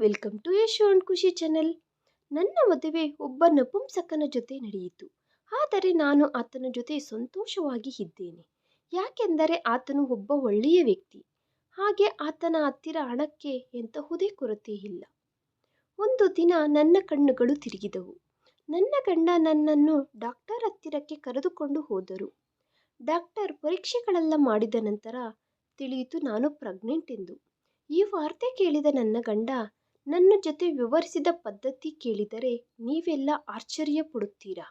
Welcome to Yashu and Khushi channel. ನನ್ನ ಮದುವೆ ಒಬ್ಬ ನಪುಂಸಕನ ಜೊತೆ ನಡೆಯಿತು. ಆದರೆ ನಾನು ಆತನ ಜೊತೆ ಸಂತೋಷವಾಗಿ ಇದ್ದೇನೆ. ಯಾಕೆಂದರೆ ಆತನು ಒಬ್ಬ ಒಳ್ಳೆಯ ವ್ಯಕ್ತಿ. ಹಾಗೆ ಆತನ ಹತ್ತಿರ ಹಣಕ್ಕೆ ಎಂತಹುದೇ ಕೊರತೆ ಇಲ್ಲ. ಒಂದು ದಿನ ನನ್ನ ಕಣ್ಣುಗಳು ತಿರುಗಿದವು. ನನ್ನ ಗಂಡ ನನ್ನನ್ನು ಡಾಕ್ಟರ್ ಹತ್ತಿರಕ್ಕೆ ಕರೆದುಕೊಂಡು ಹೋದರು. ಡಾಕ್ಟರ್ ಪರೀಕ್ಷೆಗಳೆಲ್ಲ ಮಾಡಿದ ನಂತರ ತಿಳಿಯಿತು ನಾನು ಪ್ರೆಗ್ನೆಂಟ್ ಎಂದು. ಈ ವಾರ್ತೆ ಕೇಳಿದ ನನ್ನ ಗಂಡ ನನ್ನ ಜೊತೆ ವಿವರಿಸಿದ ಪದ್ಧತಿ ಕೇಳಿದರೆ ನೀವೆಲ್ಲ ಆಶ್ಚರ್ಯ ಪಡುತ್ತೀರಾ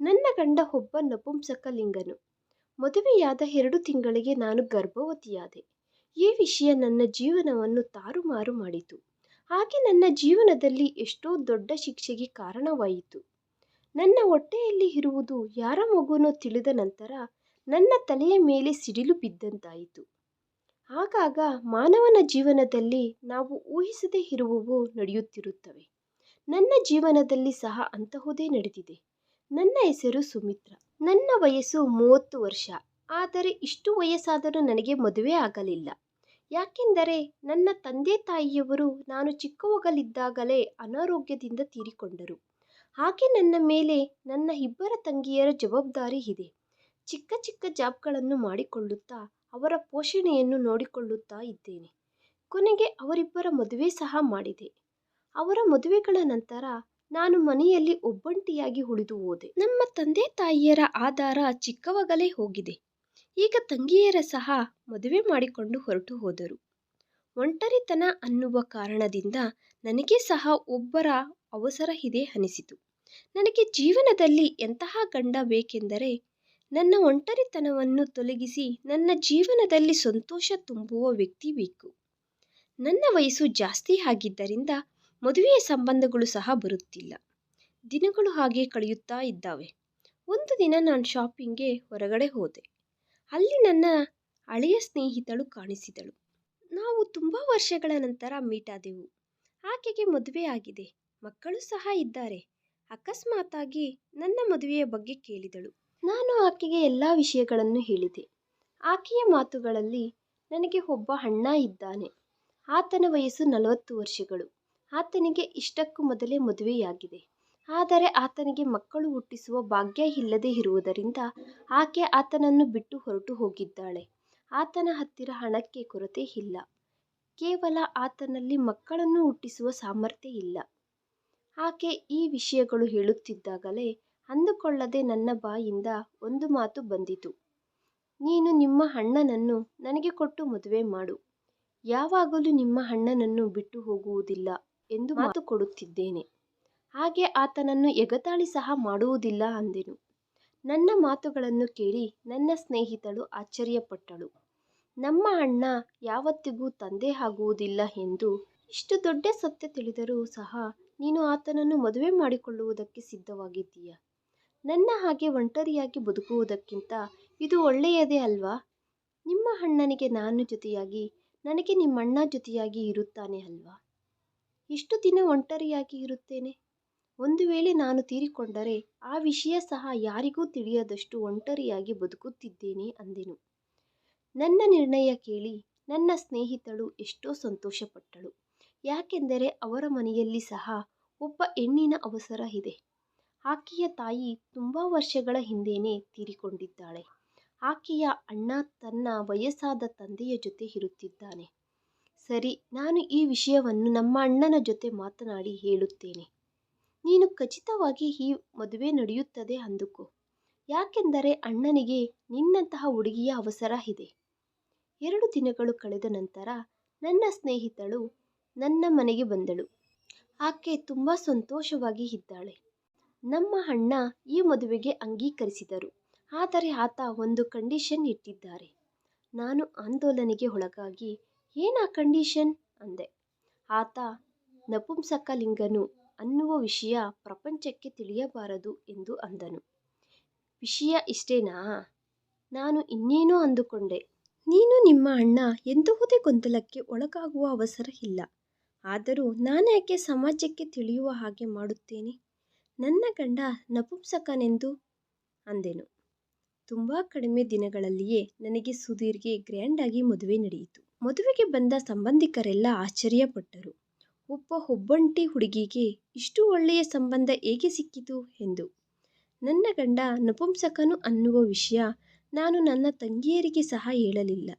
ನನ್ನ ಗಂಡ ಒಬ್ಬ ನಪುಂಸಕಲಿಂಗನು ಮದುವೆಯಾದ ಎರಡು ತಿಂಗಳಿಗೆ ನಾನು ಗರ್ಭವತಿಯಾದೆ. ಈ ವಿಷಯ ನನ್ನ ಜೀವನವನ್ನು ತಾರುಮಾರು ಮಾಡಿತು. ಹಾಗೆ ನನ್ನ ಜೀವನದಲ್ಲಿ ಎಷ್ಟೋ ದೊಡ್ಡ ಶಿಕ್ಷೆಗೆ ಕಾರಣವಾಯಿತು. ನನ್ನ ಹೊಟ್ಟೆಯಲ್ಲಿ ಇರುವುದು ಯಾರ ಮಗುನೋ ತಿಳಿದ ನಂತರ ನನ್ನ ತಲೆಯ ಮೇಲೆ ಸಿಡಿಲು ಬಿದ್ದಂತಾಯಿತು. ಆಗಾಗ ಮಾನವನ ಜೀವನದಲ್ಲಿ ನಾವು ಊಹಿಸದೇ ಇರುವವು ನಡೆಯುತ್ತಿರುತ್ತವೆ. ನನ್ನ ಜೀವನದಲ್ಲಿ ಸಹ ಅಂತಹುದೇ ನಡೆದಿದೆ. ನನ್ನ ಹೆಸರು ಸುಮಿತ್ರ. ನನ್ನ ವಯಸ್ಸು ಮೂವತ್ತು ವರ್ಷ. ಆದರೆ ಇಷ್ಟು ವಯಸ್ಸಾದರೂ ನನಗೆ ಮದುವೆ ಆಗಲಿಲ್ಲ. ಯಾಕೆಂದರೆ ನನ್ನ ತಂದೆ ತಾಯಿಯವರು ನಾನು ಚಿಕ್ಕವಾಗಲಿದ್ದಾಗಲೇ ಅನಾರೋಗ್ಯದಿಂದ ತೀರಿಕೊಂಡರು. ಹಾಗೆ ನನ್ನ ಮೇಲೆ ನನ್ನ ಇಬ್ಬರ ತಂಗಿಯರ ಜವಾಬ್ದಾರಿ ಇದೆ. ಚಿಕ್ಕ ಚಿಕ್ಕ ಜಾಬ್ಗಳನ್ನು ಮಾಡಿಕೊಳ್ಳುತ್ತಾ ಅವರ ಪೋಷಣೆಯನ್ನು ನೋಡಿಕೊಳ್ಳುತ್ತಾ ಇದ್ದೇನೆ. ಕೊನೆಗೆ ಅವರಿಬ್ಬರ ಮದುವೆ ಸಹ ಮಾಡಿದೆ. ಅವರ ಮದುವೆಗಳ ನಂತರ ನಾನು ಮನೆಯಲ್ಲಿ ಒಬ್ಬಂಟಿಯಾಗಿ ಉಳಿದು ಹೋದೆ. ನಮ್ಮ ತಂದೆ ತಾಯಿಯರ ಆಧಾರ ಚಿಕ್ಕವಾಗಲೇ ಹೋಗಿದೆ. ಈಗ ತಂಗಿಯರ ಸಹ ಮದುವೆ ಮಾಡಿಕೊಂಡು ಹೊರಟು ಹೋದರು. ಒಂಟರಿತನ ಅನ್ನುವ ಕಾರಣದಿಂದ ನನಗೆ ಸಹ ಒಬ್ಬರ ಅವಸರ ಇದೆ ಅನಿಸಿತು. ನನಗೆ ಜೀವನದಲ್ಲಿ ಎಂತಹ ಗಂಡ ಬೇಕೆಂದರೆ ನನ್ನ ಒಂಟರಿತನವನ್ನು ತೊಲಗಿಸಿ ನನ್ನ ಜೀವನದಲ್ಲಿ ಸಂತೋಷ ತುಂಬುವ ವ್ಯಕ್ತಿ ಬೇಕು. ನನ್ನ ವಯಸ್ಸು ಜಾಸ್ತಿ ಆಗಿದ್ದರಿಂದ ಮದುವೆಯ ಸಂಬಂಧಗಳು ಸಹ ಬರುತ್ತಿಲ್ಲ. ದಿನಗಳು ಹಾಗೆ ಕಳೆಯುತ್ತಾ ಇದ್ದಾವೆ. ಒಂದು ದಿನ ನಾನು ಶಾಪಿಂಗ್ಗೆ ಹೊರಗಡೆ ಹೋದೆ. ಅಲ್ಲಿ ನನ್ನ ಹಳೆಯ ಸ್ನೇಹಿತಳು ಕಾಣಿಸಿದಳು. ನಾವು ತುಂಬ ವರ್ಷಗಳ ನಂತರ ಮೀಟ್ ಆದೆವು. ಆಕೆಗೆ ಮದುವೆ ಆಗಿದೆ. ಮಕ್ಕಳು ಸಹ ಇದ್ದಾರೆ. ಅಕಸ್ಮಾತಾಗಿ ನನ್ನ ಮದುವೆಯ ಬಗ್ಗೆ ಕೇಳಿದಳು. ನಾನು ಆಕೆಗೆ ಎಲ್ಲ ವಿಷಯಗಳನ್ನು ಹೇಳಿದೆ. ಆಕೆಯ ಮಾತುಗಳಲ್ಲಿ ನನಗೆ ಒಬ್ಬ ಅಣ್ಣ ಇದ್ದಾನೆ. ಆತನ ವಯಸ್ಸು ನಲವತ್ತು ವರ್ಷಗಳು. ಆತನಿಗೆ ಇಷ್ಟಕ್ಕೂ ಮೊದಲೇ ಮದುವೆಯಾಗಿದೆ. ಆದರೆ ಆತನಿಗೆ ಮಕ್ಕಳು ಹುಟ್ಟಿಸುವ ಭಾಗ್ಯ ಇಲ್ಲದೆ ಇರುವುದರಿಂದ ಆಕೆ ಆತನನ್ನು ಬಿಟ್ಟು ಹೊರಟು ಹೋಗಿದ್ದಾಳೆ. ಆತನ ಹತ್ತಿರ ಹಣಕ್ಕೆ ಕೊರತೆ ಇಲ್ಲ. ಕೇವಲ ಆತನಲ್ಲಿ ಮಕ್ಕಳನ್ನು ಹುಟ್ಟಿಸುವ ಸಾಮರ್ಥ್ಯ ಇಲ್ಲ. ಆಕೆ ಈ ವಿಷಯಗಳು ಹೇಳುತ್ತಿದ್ದಾಗಲೇ ಅಂದುಕೊಳ್ಳದೆ ನನ್ನ ಬಾಯಿಂದ ಒಂದು ಮಾತು ಬಂದಿತು. ನೀನು ನಿಮ್ಮ ಅಣ್ಣನನ್ನು ನನಗೆ ಕೊಟ್ಟು ಮದುವೆ ಮಾಡು. ಯಾವಾಗಲೂ ನಿಮ್ಮ ಅಣ್ಣನನ್ನು ಬಿಟ್ಟು ಹೋಗುವುದಿಲ್ಲ ಎಂದು ಮಾತು ಕೊಡುತ್ತಿದ್ದೇನೆ. ಹಾಗೆ ಆತನನ್ನು ಎಗತಾಳಿ ಸಹ ಮಾಡುವುದಿಲ್ಲ ಅಂದೆನು. ನನ್ನ ಮಾತುಗಳನ್ನು ಕೇಳಿ ನನ್ನ ಸ್ನೇಹಿತಳು ಆಶ್ಚರ್ಯಪಟ್ಟಳು. ನಮ್ಮ ಅಣ್ಣ ಯಾವತ್ತಿಗೂ ತಂದೆ ಆಗುವುದಿಲ್ಲ ಎಂದು ಇಷ್ಟು ದೊಡ್ಡ ಸತ್ಯ ತಿಳಿದರೂ ಸಹ ನೀನು ಆತನನ್ನು ಮದುವೆ ಮಾಡಿಕೊಳ್ಳುವುದಕ್ಕೆ ಸಿದ್ಧವಾಗಿದ್ದೀಯ? ನನ್ನ ಹಾಗೆ ಒಂಟರಿಯಾಗಿ ಬದುಕುವುದಕ್ಕಿಂತ ಇದು ಒಳ್ಳೆಯದೇ ಅಲ್ವಾ? ನಿಮ್ಮ ಅಣ್ಣನಿಗೆ ನಾನು ಜೊತೆಯಾಗಿ, ನನಗೆ ನಿಮ್ಮಣ್ಣ ಜೊತೆಯಾಗಿ ಇರುತ್ತಾನೆ ಅಲ್ವಾ? ಎಷ್ಟು ದಿನ ಒಂಟರಿಯಾಗಿ ಇರುತ್ತೇನೆ? ಒಂದು ವೇಳೆ ನಾನು ತೀರಿಕೊಂಡರೆ ಆ ವಿಷಯ ಸಹ ಯಾರಿಗೂ ತಿಳಿಯದಷ್ಟು ಒಂಟರಿಯಾಗಿ ಬದುಕುತ್ತಿದ್ದೇನೆ ಅಂದೆನು. ನನ್ನ ನಿರ್ಣಯ ಕೇಳಿ ನನ್ನ ಸ್ನೇಹಿತಳು ಎಷ್ಟೋ ಸಂತೋಷಪಟ್ಟಳು. ಯಾಕೆಂದರೆ ಅವರ ಮನೆಯಲ್ಲಿ ಸಹ ಒಬ್ಬ ಹೆಣ್ಣಿನ ಅವಸರ ಇದೆ. ಆಕೆಯ ತಾಯಿ ತುಂಬ ವರ್ಷಗಳ ಹಿಂದೆಯೇ ತೀರಿಕೊಂಡಿದ್ದಾಳೆ. ಆಕೆಯ ಅಣ್ಣ ತನ್ನ ವಯಸ್ಸಾದ ತಂದೆಯ ಜೊತೆ ಇರುತ್ತಿದ್ದಾನೆ. ಸರಿ, ನಾನು ಈ ವಿಷಯವನ್ನು ನಮ್ಮ ಅಣ್ಣನ ಜೊತೆ ಮಾತನಾಡಿ ಹೇಳುತ್ತೇನೆ. ನೀನು ಖಚಿತವಾಗಿ ಈ ಮದುವೆ ನಡೆಯುತ್ತದೆ ಅಂದುಕೋ. ಯಾಕೆಂದರೆ ಅಣ್ಣನಿಗೆ ನಿನ್ನಂತಹ ಹುಡುಗಿಯ ಅವಸರ ಇದೆ. ಎರಡು ದಿನಗಳು ಕಳೆದ ನಂತರ ನನ್ನ ಸ್ನೇಹಿತಳು ನನ್ನ ಮನೆಗೆ ಬಂದಳು. ಆಕೆ ತುಂಬ ಸಂತೋಷವಾಗಿ ಇದ್ದಾಳೆ. ನಮ್ಮ ಅಣ್ಣ ಈ ಮದುವೆಗೆ ಅಂಗೀಕರಿಸಿದರು. ಆದರೆ ಆತ ಒಂದು ಕಂಡೀಷನ್ ಇಟ್ಟಿದ್ದಾರೆ. ನಾನು ಆಂದೋಲನೆಗೆ ಒಳಗಾಗಿ ಏನಾ ಕಂಡೀಷನ್? ಅಂದೆ. ಆತ ನಪುಂಸಕಲಿಂಗನು ಅನ್ನುವ ವಿಷಯ ಪ್ರಪಂಚಕ್ಕೆ ತಿಳಿಯಬಾರದು ಎಂದು ಅಂದನು. ವಿಷಯ ಇಷ್ಟೇನಾ? ನಾನು ಇನ್ನೇನೋ ಅಂದುಕೊಂಡೆ. ನೀನು ನಿಮ್ಮ ಅಣ್ಣ ಎಂದುವುದೇ ಗೊಂದಲಕ್ಕೆ ಒಳಗಾಗುವ ಅವಸರ ಇಲ್ಲ. ಆದರೂ ನಾನ್ಯಾಕೆ ಸಮಾಜಕ್ಕೆ ತಿಳಿಯುವ ಹಾಗೆ ಮಾಡುತ್ತೇನೆ? ನನ್ನ ಗಂಡ ನಪುಂಸಕನೆಂದು ಅಂದೆನು. ತುಂಬ ಕಡಿಮೆ ದಿನಗಳಲ್ಲಿಯೇ ನನಗೆ ಸುಧೀರ್ಗೆ ಗ್ರ್ಯಾಂಡಾಗಿ ಮದುವೆ ನಡೆಯಿತು. ಮದುವೆಗೆ ಬಂದ ಸಂಬಂಧಿಕರೆಲ್ಲ ಆಶ್ಚರ್ಯಪಟ್ಟರು. ಒಬ್ಬ ಒಬ್ಬ ಒಬ್ಬಂಟಿ ಹುಡುಗಿಗೆ ಇಷ್ಟು ಒಳ್ಳೆಯ ಸಂಬಂಧ ಹೇಗೆ ಸಿಕ್ಕಿತು ಎಂದು. ನನ್ನ ಗಂಡ ನಪುಂಸಕನು ಅನ್ನುವ ವಿಷಯ ನಾನು ನನ್ನ ತಂಗಿಯರಿಗೆ ಸಹ ಹೇಳಲಿಲ್ಲ.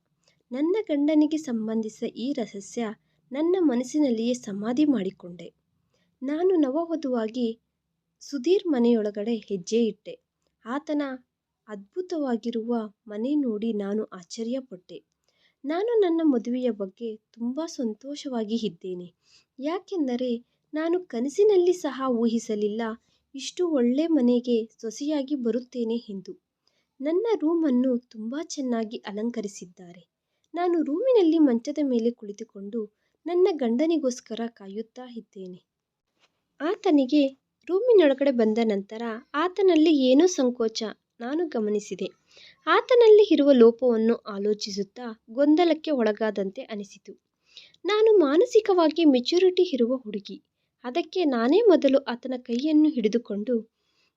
ನನ್ನ ಗಂಡನಿಗೆ ಸಂಬಂಧಿಸಿದ ಈ ರಹಸ್ಯ ನನ್ನ ಮನಸ್ಸಿನಲ್ಲಿಯೇ ಸಮಾಧಿ ಮಾಡಿಕೊಂಡೆ. ನಾನು ನವವಧುವಾಗಿ ಸುಧೀರ್ ಮನೆಯೊಳಗಡೆ ಹೆಜ್ಜೆ ಇಟ್ಟೆ. ಆತನ ಅದ್ಭುತವಾಗಿರುವ ಮನೆ ನೋಡಿ ನಾನು ಆಶ್ಚರ್ಯಪಟ್ಟೆ. ನಾನು ನನ್ನ ಮದುವೆಯ ಬಗ್ಗೆ ತುಂಬ ಸಂತೋಷವಾಗಿ ಇದ್ದೇನೆ. ಯಾಕೆಂದರೆ ನಾನು ಕನಸಿನಲ್ಲಿ ಸಹ ಊಹಿಸಲಿಲ್ಲ ಇಷ್ಟು ಒಳ್ಳೆ ಮನೆಗೆ ಸೊಸೆಯಾಗಿ ಬರುತ್ತೇನೆ ಎಂದು. ನನ್ನ ರೂಮನ್ನು ತುಂಬ ಚೆನ್ನಾಗಿ ಅಲಂಕರಿಸಿದ್ದಾರೆ. ನಾನು ರೂಮಿನಲ್ಲಿ ಮಂಚದ ಮೇಲೆ ಕುಳಿತುಕೊಂಡು ನನ್ನ ಗಂಡನಿಗೋಸ್ಕರ ಕಾಯುತ್ತಾ ಇದ್ದೇನೆ. ಆತನಿಗೆ ರೂಮಿನೊಳಗಡೆ ಬಂದ ನಂತರ ಆತನಲ್ಲಿ ಏನೋ ಸಂಕೋಚ ನಾನು ಗಮನಿಸಿದೆ. ಆತನಲ್ಲಿ ಇರುವ ಲೋಪವನ್ನು ಆಲೋಚಿಸುತ್ತಾ ಗೊಂದಲಕ್ಕೆ ಒಳಗಾದಂತೆ ಅನಿಸಿತು. ನಾನು ಮಾನಸಿಕವಾಗಿ ಮೆಚುರಿಟಿ ಇರುವ ಹುಡುಗಿ. ಅದಕ್ಕೆ ನಾನೇ ಮೊದಲು ಆತನ ಕೈಯನ್ನು ಹಿಡಿದುಕೊಂಡು,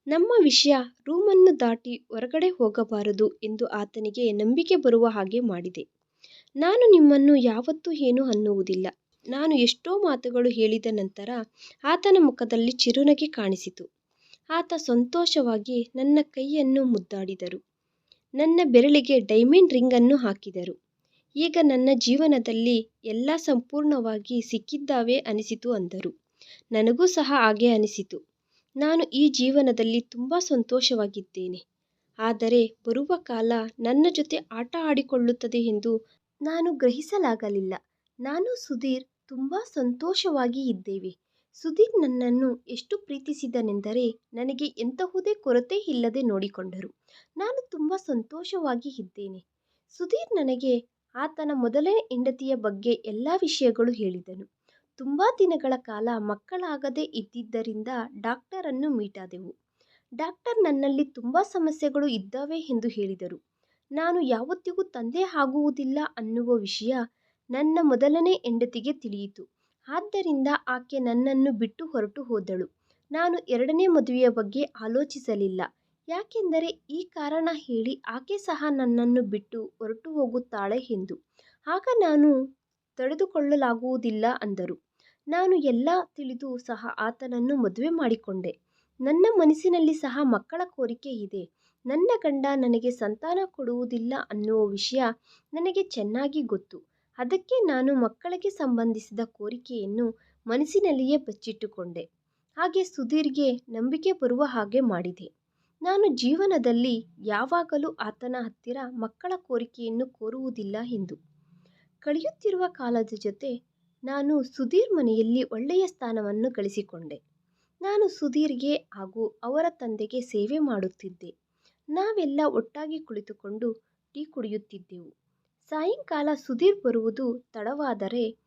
ನಮ್ಮ ವಿಷಯ ರೂಮನ್ನು ದಾಟಿ ಹೊರಗಡೆ ಹೋಗಬಾರದು ಎಂದು ಆತನಿಗೆ ನಂಬಿಕೆ ಬರುವ ಹಾಗೆ ಮಾಡಿದೆ. ನಾನು ನಿಮ್ಮನ್ನು ಯಾವತ್ತೂ ಏನೂ ಅನ್ನುವುದಿಲ್ಲ. ನಾನು ಎಷ್ಟೋ ಮಾತುಗಳು ಹೇಳಿದ ನಂತರ ಆತನ ಮುಖದಲ್ಲಿ ಚಿರುನಗೆ ಕಾಣಿಸಿತು. ಆತ ಸಂತೋಷವಾಗಿ ನನ್ನ ಕೈಯನ್ನು ಮುದ್ದಾಡಿದರು. ನನ್ನ ಬೆರಳಿಗೆ ಡೈಮಂಡ್ ರಿಂಗನ್ನು ಹಾಕಿದರು. ಈಗ ನನ್ನ ಜೀವನದಲ್ಲಿ ಎಲ್ಲ ಸಂಪೂರ್ಣವಾಗಿ ಸಿಕ್ಕಿದ್ದಾವೆ ಅನಿಸಿತು ಅಂದರು. ನನಗೂ ಸಹ ಹಾಗೆ ಅನಿಸಿತು. ನಾನು ಈ ಜೀವನದಲ್ಲಿ ತುಂಬ ಸಂತೋಷವಾಗಿದ್ದೇನೆ. ಆದರೆ ಬರುವ ಕಾಲ ನನ್ನ ಜೊತೆ ಆಟ ಆಡಿಕೊಳ್ಳುತ್ತದೆ ಎಂದು ನಾನು ಗ್ರಹಿಸಲಾಗಲಿಲ್ಲ. ನಾನು ಸುಧೀರ್ ತುಂಬ ಸಂತೋಷವಾಗಿ ಇದ್ದೇವೆ. ಸುಧೀರ್ ನನ್ನನ್ನು ಎಷ್ಟು ಪ್ರೀತಿಸಿದನೆಂದರೆ ನನಗೆ ಎಂತಹುದೇ ಕೊರತೆ ಇಲ್ಲದೆ ನೋಡಿಕೊಂಡರು. ನಾನು ತುಂಬ ಸಂತೋಷವಾಗಿ ಇದ್ದೇನೆ. ಸುಧೀರ್ ನನಗೆ ಆತನ ಮೊದಲನೇ ಹೆಂಡತಿಯ ಬಗ್ಗೆ ಎಲ್ಲ ವಿಷಯಗಳು ಹೇಳಿದನು. ತುಂಬ ದಿನಗಳ ಕಾಲ ಮಕ್ಕಳಾಗದೆ ಇದ್ದಿದ್ದರಿಂದ ಡಾಕ್ಟರನ್ನು ಮೀಟಾದೆವು. ಡಾಕ್ಟರ್ ನನ್ನಲ್ಲಿ ತುಂಬ ಸಮಸ್ಯೆಗಳು ಇದ್ದಾವೆ ಎಂದು ಹೇಳಿದರು. ನಾನು ಯಾವತ್ತಿಗೂ ತಂದೆ ಆಗುವುದಿಲ್ಲ ಅನ್ನುವ ವಿಷಯ ನನ್ನ ಮೊದಲನೇ ಹೆಂಡತಿಗೆ ತಿಳಿಯಿತು. ಆದ್ದರಿಂದ ಆಕೆ ನನ್ನನ್ನು ಬಿಟ್ಟು ಹೊರಟು ಹೋದಳು. ನಾನು ಎರಡನೇ ಮದುವೆಯ ಬಗ್ಗೆ ಆಲೋಚಿಸಲಿಲ್ಲ. ಯಾಕೆಂದರೆ ಈ ಕಾರಣ ಹೇಳಿ ಆಕೆ ಸಹ ನನ್ನನ್ನು ಬಿಟ್ಟು ಹೊರಟು ಹೋಗುತ್ತಾಳೆ ಎಂದು. ಆಗ ನಾನು ತಡೆದುಕೊಳ್ಳಲಾಗುವುದಿಲ್ಲ ಅಂದರು. ನಾನು ಎಲ್ಲ ತಿಳಿದು ಸಹ ಆತನನ್ನು ಮದುವೆ ಮಾಡಿಕೊಂಡೆ. ನನ್ನ ಮನಸ್ಸಿನಲ್ಲಿ ಸಹ ಮಕ್ಕಳ ಕೋರಿಕೆ ಇದೆ. ನನ್ನ ಗಂಡ ನನಗೆ ಸಂತಾನ ಕೊಡುವುದಿಲ್ಲ ಅನ್ನುವ ವಿಷಯ ನನಗೆ ಚೆನ್ನಾಗಿ ಗೊತ್ತು. ಅದಕ್ಕೆ ನಾನು ಮಕ್ಕಳಿಗೆ ಸಂಬಂಧಿಸಿದ ಕೋರಿಕೆಯನ್ನು ಮನಸ್ಸಿನಲ್ಲಿಯೇ ಬಚ್ಚಿಟ್ಟುಕೊಂಡೆ ಹಾಗೆ ಸುಧೀರ್ಗೆ ನಂಬಿಕೆ ಬರುವ ಹಾಗೆ ಮಾಡಿದೆ. ನಾನು ಜೀವನದಲ್ಲಿ ಯಾವಾಗಲೂ ಆತನ ಹತ್ತಿರ ಮಕ್ಕಳ ಕೋರಿಕೆಯನ್ನು ಕೋರುವುದಿಲ್ಲ ಎಂದು. ಕಳೆಯುತ್ತಿರುವ ಕಾಲದ ಜೊತೆ ನಾನು ಸುಧೀರ್ ಮನೆಯಲ್ಲಿ ಒಳ್ಳೆಯ ಸ್ಥಾನವನ್ನು ಗಳಿಸಿಕೊಂಡೆ. ನಾನು ಸುಧೀರ್ಗೆ ಹಾಗೂ ಅವರ ತಂದೆಗೆ ಸೇವೆ ಮಾಡುತ್ತಿದ್ದೆ. ನಾವೆಲ್ಲ ಒಟ್ಟಾಗಿ ಕುಳಿತುಕೊಂಡು ಟೀ ಕುಡಿಯುತ್ತಿದ್ದೆವು. ಸಾಯಂಕಾಲ ಸುಧೀರ್ ಬರುವುದು ತಡವಾದರೆ